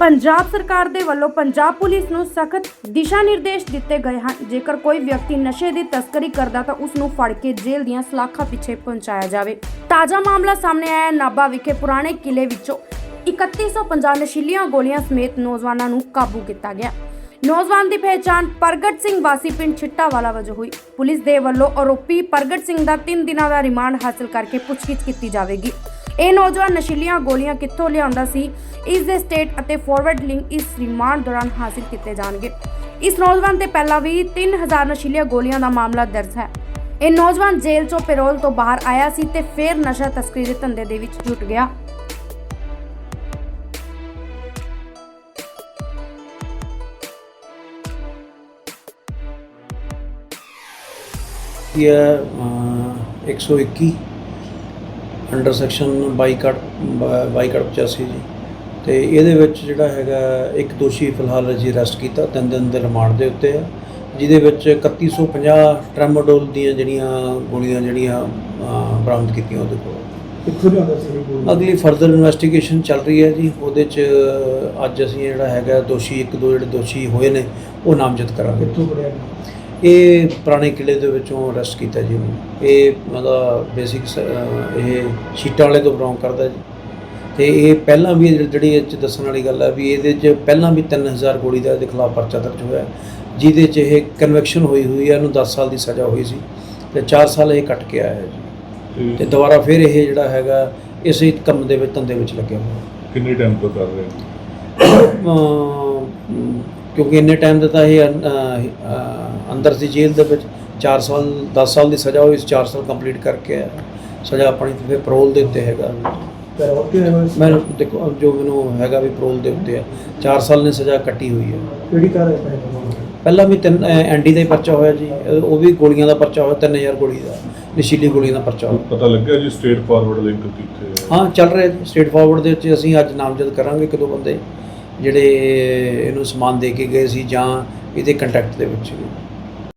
ਪੰਜਾਬ ਸਰਕਾਰ ਦੇ ਵੱਲੋਂ ਪੰਜਾਬ ਪੁਲਿਸ ਨੂੰ ਸਖਤ ਦਿਸ਼ਾ ਨਿਰਦੇਸ਼ ਦਿੱਤੇ ਗਏ ਹਨ। ਜੇਕਰ ਕੋਈ ਵਿਅਕਤੀ ਨਸ਼ੇ ਦੀ ਤਸਕਰੀ ਕਰਦਾ ਤਾਂ ਉਸ ਨੂੰ ਫੜ ਕੇ ਜੇਲ੍ਹ ਦੀਆਂ ਸਲਾਖਾਂ ਪਿੱਛੇ ਪਹੁੰਚਾਇਆ ਜਾਵੇ। ਤਾਜ਼ਾ ਮਾਮਲਾ ਸਾਹਮਣੇ ਆਇਆ ਹੈ ਨਾਭਾ ਵਿਖੇ ਪੁਰਾਣੇ ਕਿਲੇ ਵਿੱਚੋਂ। 3150 ਨਸ਼ੀਲੀਆਂ ਗੋਲੀਆਂ ਸਮੇਤ ਨੌਜਵਾਨਾਂ ਨੂੰ ਕਾਬੂ ਕੀਤਾ ਗਿਆ। ਨੌਜਵਾਨ ਦੀ ਪਹਿਚਾਣ ਪ੍ਰਗਟ ਸਿੰਘ ਵਾਸੀ ਪਿੰਡ ਛਿੱਟਾਵਾਲਾ ਵਜੋਂ ਹੋਈ। ਪੁਲਿਸ ਦੇ ਵੱਲੋਂ ਆਰੋਪੀ ਪ੍ਰਗਟ ਸਿੰਘ ਦਾ 3 ਦਿਨਾਂ ਦਾ ਰਿਮਾਂਡ ਹਾਸਲ ਕਰਕੇ ਪੁੱਛਗਿੱਛ ਕੀਤੀ ਜਾਵੇਗੀ। ਇਹ ਨੌਜਵਾਨ ਨਸ਼ੀਲੀਆਂ ਗੋਲੀਆਂ ਕਿੱਥੋਂ ਲਿਆਉਂਦਾ ਸੀ? ਇਸ ਦੇ ਸਟੇਟ ਅਤੇ ਫਾਰਵਰਡ ਲਿੰਕ ਇਸ ਰਿਮਾਂਡ ਦੌਰਾਨ ਹਾਸਲ ਕੀਤੇ ਜਾਣਗੇ। ਇਸ ਨੌਜਵਾਨ ਤੇ ਪਹਿਲਾਂ ਵੀ 3000 ਨਸ਼ੀਲੀਆਂ ਗੋਲੀਆਂ ਦਾ ਮਾਮਲਾ ਦਰਜ ਹੈ। ਇਹ ਨੌਜਵਾਨ ਜੇਲ੍ਹ ਚੋਂ ਪੈਰੋਲ ਤੋਂ ਬਾਹਰ ਆਇਆ ਸੀ ਤੇ ਫਿਰ ਨਸ਼ਾ ਤਸਕਰੀ ਦੇ ਧੰਦੇ ਦੇ ਵਿੱਚ ਜੁਟ ਗਿਆ। ਇਹ 121 ਅੰਡਰ ਸੈਕਸ਼ਨ 22 ਕੱਟ 22 ਕੱਟ 85 ਜੀ। ਤੇ ਇਹਦੇ ਵਿੱਚ ਜਿਹੜਾ ਹੈਗਾ ਇੱਕ ਦੋਸ਼ੀ ਫਿਲਹਾਲ ਅਸੀਂ ਅਰੈਸਟ ਕੀਤਾ ਤਿੰਨ ਦਿਨ ਦੇ ਰਿਮਾਂਡ ਦੇ ਉੱਤੇ ਹੈ ਜਿਹਦੇ ਵਿੱਚ 3150 ਟ੍ਰੈਮੋਡੋਲ ਦੀਆਂ ਜਿਹੜੀਆਂ ਗੋਲੀਆਂ ਜਿਹੜੀਆਂ ਬਰਾਮਦ ਕੀਤੀਆਂ ਉਹਦੇ ਕੋਲ। ਅਗਲੀ ਫਰਦਰ ਇਨਵੈਸਟੀਗੇਸ਼ਨ ਚੱਲ ਰਹੀ ਹੈ ਜੀ। ਉਹਦੇ 'ਚ ਅੱਜ ਅਸੀਂ ਜਿਹੜਾ ਹੈਗਾ ਦੋਸ਼ੀ ਇੱਕ ਦੋ ਜਿਹੜੇ ਦੋਸ਼ੀ ਹੋਏ ਨੇ ਉਹ ਨਾਮਜ਼ਦ ਕਰਾਂਗੇ। ਕਿੱਥੋਂ ਇਹ ਪੁਰਾਣੇ ਕਿਲੇ ਦੇ ਵਿੱਚੋਂ ਅਰੈਸਟ ਕੀਤਾ ਜੀ ਉਹਨੂੰ। ਇਹ ਮਤਲਬ ਬੇਸਿਕ ਇਹ ਸ਼ੀਟਾਂ ਵਾਲੇ ਤੋਂ ਬਿਲੋਂਗ ਕਰਦਾ ਜੀ। ਤੇ ਇਹ ਪਹਿਲਾਂ ਵੀ ਜਿਹੜੀ ਇਹ 'ਚ ਦੱਸਣ ਵਾਲੀ ਗੱਲ ਹੈ ਵੀ ਇਹਦੇ 'ਚ ਪਹਿਲਾਂ ਵੀ 3000 ਗੋਲੀ ਦਾ ਇਹਦੇ ਖਿਲਾਫ ਪਰਚਾ ਦਰਜ ਹੋਇਆ। ਜਿਹਦੇ 'ਚ ਇਹ ਕਨਵੈਕਸ਼ਨ ਹੋਈ ਹੋਈ ਹੈ ਇਹਨੂੰ 10 ਸਾਲ ਦੀ ਸਜ਼ਾ ਹੋਈ ਸੀ। ਤੇ 4 ਸਾਲ ਇਹ ਕੱਟ ਕੇ ਆਇਆ ਜੀ। ਤੇ ਦੁਬਾਰਾ ਫਿਰ ਇਹ ਜਿਹੜਾ ਹੈਗਾ ਇਸੇ ਕੰਮ ਦੇ ਵਿੱਚ ਧੰਦੇ ਵਿੱਚ ਲੱਗਿਆ ਹੋਇਆ। ਕਿੰਨੇ ਟਾਈਮ ਤੋਂ ਕਰ ਰਹੇ ਹੋ? ਕਿਉਂਕਿ ਇੰਨੇ ਟਾਈਮ ਦਾ ਤਾਂ ਇਹ ਅੰ- ਅਹ, ਅਹ, ਅੰਦਰ ਸੀ ਜੇਲ੍ਹ ਦੇ ਵਿੱਚ 4 ਸਾਲ 10 ਸਾਲ ਦੀ ਸਜ਼ਾ ਹੋਈ 4 ਸਾਲ ਕੰਪਲੀਟ ਕਰਕੇ ਆਇਆ। ਸਜ਼ਾ ਆਪਣੀ ਤੇ ਫਿਰ parole ਦੇ ਉੱਤੇ ਹੈਗਾ। ਪਰ ਹੋਰ ਕੀ ਹੋਇਆ ਸੀ? ਮੈਂ ਦੇਖੋ ਜੋ ਮੈਨੂੰ ਹੈਗਾ ਵੀ parole ਦੇ ਉੱਤੇ ਆ। 4 ਸਾਲ ਨੇ ਸਜ਼ਾ ਕੱਟੀ ਹੋਈ ਹੈ। ਕਿਹੜੀ ਕਾਰ ਹੈ ਪਹਿਲਾਂ ਪਹਿਲਾਂ ਵੀ ਤਿੰਨ ਐਨਡੀ ਦਾ ਹੀ ਪਰਚਾ ਹੋਇਆ ਜੀ। ਅਹ, ਉਹ ਵੀ ਗੋਲੀਆਂ ਦਾ ਪਰਚਾ ਹੋਇਆ 3000 ਗੋਲੀ ਦਾ। ਨਸ਼ੀਲੀ ਗੋਲੀਆਂ ਦਾ ਪਰਚਾ ਹੋਇਆ। ਪਤਾ ਲੱਗਿਆ ਜੀ ਸਟੇਟ ਫਾਰਵਰਡ ਲਿੰਕ ਕਿੱਥੇ ਹੈ? ਹਾਂ ਚੱਲ ਰਿਹਾ ਸਟੇਟ ਫਾਰਵਰਡ ਦੇ ਵਿੱਚ ਅਸੀਂ ਅੱਜ ਨਾਮਜ਼ਦ ਕਰਾਂਗੇ ਇੱਕ ਦੋ ਬੰਦੇ। ਜਿਹੜੇ ਇਹਨੂੰ ਸਮਾਨ ਦੇ ਕੇ ਗਏ ਸੀ ਜਾਂ ਇਹਦੇ ਕੰਟੈਕਟ ਦੇ ਵਿੱਚ